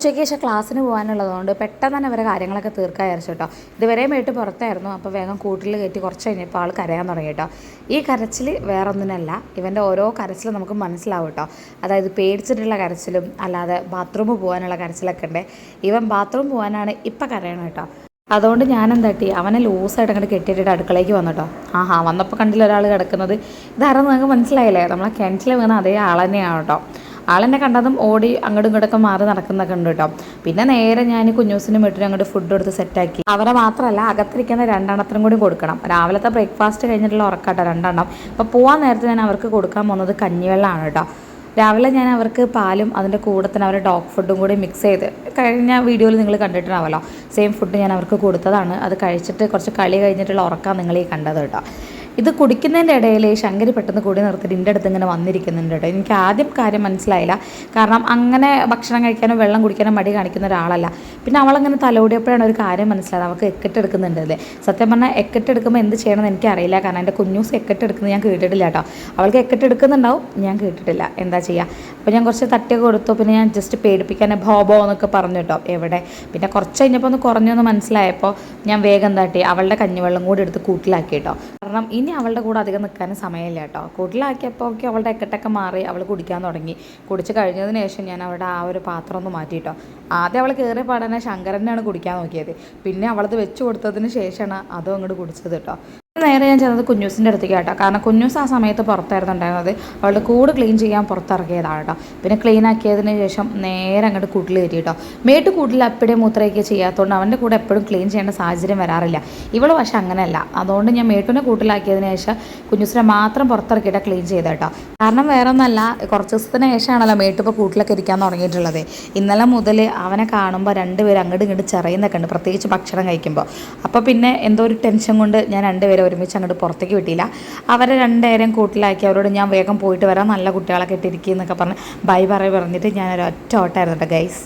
ഉച്ചയ്ക്ക് ശേഷം ക്ലാസ്സിന് പോകാനുള്ളതുകൊണ്ട് പെട്ടെന്ന് തന്നെ അവരെ കാര്യങ്ങളൊക്കെ തീർക്കാൻ വിചാരിച്ചു കേട്ടോ. ഇതുവരെ മേട്ട് പുറത്തായിരുന്നു. അപ്പോൾ വേഗം കൂട്ടിൽ കയറ്റി കുറച്ച് കഴിഞ്ഞപ്പോൾ ആൾ കരയാൻ തുടങ്ങി കേട്ടോ. ഈ കരച്ചിൽ വേറെ ഒന്നിനല്ല ഇവന്റെ ഓരോ കരച്ചിലും നമുക്ക് മനസ്സിലാവും കേട്ടോ. അതായത് പേടിച്ചിട്ടുള്ള കരച്ചിലും അല്ലാതെ ബാത്റൂമിൽ പോകാനുള്ള കരച്ചിലൊക്കെ ഉണ്ട്. ഇവൻ ബാത്റൂം പോകാനാണ് ഇപ്പം കരയണം കേട്ടോ. അതുകൊണ്ട് ഞാൻ എന്താട്ടി അവനെ ലൂസായിട്ട് അങ്ങോട്ട് കെട്ടിയിട്ടിട്ട് അടുക്കളയ്ക്ക് വന്നു കേട്ടോ. ആഹാ വന്നപ്പോൾ കണ്ടില്ല ഒരാൾ കിടക്കുന്നത്? ഇതാരെന്ന് നിങ്ങൾക്ക് മനസ്സിലായില്ലേ? നമ്മളെ കിണറ്റിൽ വീണ അതേ ആൾ തന്നെയാണ് കേട്ടോ. ആളെന്നെ കണ്ടതും ഓടി അങ്ങോട്ടും ഇങ്ങോട്ടൊക്കെ മാറി നടക്കുന്നൊക്കെ ഉണ്ട് കേട്ടോ. പിന്നെ നേരെ ഞാൻ കുഞ്ഞൂസിനും വീട്ടിലും അങ്ങോട്ട് ഫുഡ് കൊടുത്ത് സെറ്റാക്കി അവരെ മാത്രമല്ല അകത്തിരിക്കുന്ന രണ്ടെണ്ണത്തിനും കൂടി കൊടുക്കണം. രാവിലത്തെ ബ്രേക്ക്ഫാസ്റ്റ് കഴിഞ്ഞിട്ടുള്ള ഉറക്കാട്ടോ രണ്ടെണ്ണം. അപ്പോൾ പോകാൻ നേരത്തെ ഞാൻ അവർക്ക് കൊടുക്കാൻ പോകുന്നത് കഞ്ഞിവെള്ളമാണ് കേട്ടോ. രാവിലെ ഞാൻ അവർക്ക് പാലും അതിന്റെ കൂടെ തന്നെ അവരുടെ ഡോഗ് ഫുഡും കൂടി മിക്സ് ചെയ്ത് കഴിഞ്ഞ വീഡിയോയിൽ നിങ്ങൾ കണ്ടിട്ടുണ്ടാവുമല്ലോ സെയിം ഫുഡ് ഞാൻ അവർക്ക് കൊടുത്തതാണ്. അത് കഴിച്ചിട്ട് കുറച്ച് കളി കഴിഞ്ഞിട്ടുള്ള ഉറക്കം നിങ്ങൾ ഈ കണ്ടത് കേട്ടോ. ഇത് കുടിക്കുന്നതിന്റെ ഇടയിൽ ശങ്കരി പെട്ടെന്ന് കൂടി നിർത്തിയിട്ട് എന്റെ അടുത്ത് ഇങ്ങനെ വന്നിരിക്കുന്നുണ്ട് കേട്ടോ എനിക്ക് ആദ്യം കാര്യം മനസ്സിലായില്ല. കാരണം അങ്ങനെ ഭക്ഷണം കഴിക്കാനോ വെള്ളം കുടിക്കാനോ മടി കാണിക്കുന്ന ഒരാളല്ല. പിന്നെ അവളങ്ങനെ തലോടിയപ്പോഴാണ് ഒരു കാര്യം മനസ്സിലായത്. അവൾക്ക് എക്കെട്ടെടുക്കുന്നുണ്ട് അല്ലേ? സത്യം പറഞ്ഞാൽ എക്കെട്ടെടുക്കുമ്പോൾ എന്ത് ചെയ്യണമെന്ന് എനിക്കറിയില്ല. കാരണം എന്റെ കുഞ്ഞൂസ് എക്കെട്ടെടുക്കുന്നത് ഞാൻ കേട്ടിട്ടില്ല കേട്ടോ അവൾക്ക് എക്കെട്ടെടുക്കുന്നുണ്ടാവും ഞാൻ കേട്ടിട്ടില്ല. എന്താ ചെയ്യുക അപ്പോൾ ഞാൻ കുറച്ച് തട്ടിയൊക്കെ കൊടുത്തു. പിന്നെ ഞാൻ ജസ്റ്റ് പേടിപ്പിക്കാൻ ഭോബോ എന്നൊക്കെ പറഞ്ഞു കേട്ടോ എവിടെ. പിന്നെ കുറച്ച് കഴിഞ്ഞപ്പോൾ ഒന്ന് കുറഞ്ഞൊന്ന് മനസ്സിലായപ്പോൾ ഞാൻ വേഗം തട്ടി അവളുടെ കഞ്ഞിവെള്ളം കൂടി എടുത്ത് കൂട്ടിലാക്കി കേട്ടോ കാരണം ഇനി അവളുടെ കൂടെ അധികം നിൽക്കാനും സമയമില്ല കേട്ടോ. കൂട്ടിലാക്കിയപ്പോൾ ഒക്കെ അവളുടെ എക്കട്ടൊക്കെ മാറി അവൾ കുടിക്കാൻ തുടങ്ങി. കുടിച്ച് കഴിഞ്ഞതിന് ശേഷം ഞാൻ അവളുടെ ആ ഒരു പാത്രം ഒന്ന് മാറ്റി കേട്ടോ. ആദ്യം അവൾ കയറിയ പാടനെ ശങ്കരനാണ് കുടിക്കാൻ നോക്കിയത്. പിന്നെ അവളത് വെച്ച് കൊടുത്തതിന് ശേഷമാണ് അതും അങ്ങോട്ട് കുടിച്ചത് കേട്ടോ. നേരെ ഞാൻ ചെന്നത് കുഞ്ഞൂസിന്റെ അടുത്തേക്ക് കേട്ടോ കാരണം കുഞ്ഞൂസ് ആ സമയത്ത് പുറത്തായിരുന്നു ഉണ്ടായിരുന്നത്. അവളുടെ കൂട് ക്ലീൻ ചെയ്യാൻ പുറത്തിറക്കിയതാണ് കേട്ടോ പിന്നെ ക്ലീൻ ആക്കിയതിന് ശേഷം നേരെ അങ്ങോട്ട് കൂട്ടിൽ കയറ്റി കേട്ടോ മേട്ട് കൂട്ടിൽ അപ്പടേ മൂത്രയൊക്കെ ചെയ്യാത്തതുകൊണ്ട് അവന്റെ കൂടെ എപ്പോഴും ക്ലീൻ ചെയ്യേണ്ട സാഹചര്യം വരാറില്ല. ഇവൾ പക്ഷെ അങ്ങനെയല്ല. അതുകൊണ്ട് ഞാൻ മേട്ടിനെ കൂട്ടിലാക്കിയതിന് ശേഷം കുഞ്ഞൂസിനെ മാത്രം പുറത്തിറക്കിയിട്ട് ക്ലീൻ ചെയ്ത കേട്ടോ കാരണം വേറെ ഒന്നല്ല കുറച്ച് ദിവസത്തിന് ശേഷമാണല്ലോ മേട്ട് ഇപ്പോൾ കൂട്ടിലൊക്കെ ഇരിക്കാൻ തുടങ്ങിയിട്ടുള്ളത്. ഇന്നലെ മുതൽ അവനെ കാണുമ്പോൾ രണ്ടുപേരും അങ്ങോട്ട് ഇങ്ങോട്ട് ചെറിയുന്നൊക്കെ ഉണ്ട്. പ്രത്യേകിച്ച് ഭക്ഷണം കഴിക്കുമ്പോൾ അപ്പോൾ പിന്നെ എന്തോ ഒരു ടെൻഷൻ കൊണ്ട് ഞാൻ രണ്ടുപേരെ ഒരുമിച്ച് അങ്ങോട്ട് പുറത്തേക്ക് വിട്ടില്ല. അവരെ രണ്ടുപേരും കൂട്ടിലാക്കി അവരോട് ഞാൻ വേഗം പോയിട്ട് വരാം. നല്ല കുട്ടികളൊക്കെ ഇട്ടിരിക്കുന്നൊക്കെ പറഞ്ഞ് ബൈ പറയ പറഞ്ഞിട്ട് ഞാൻ ഒറ്റ ഓട്ടമായിരുന്നു കേട്ടോ ഗൈസ്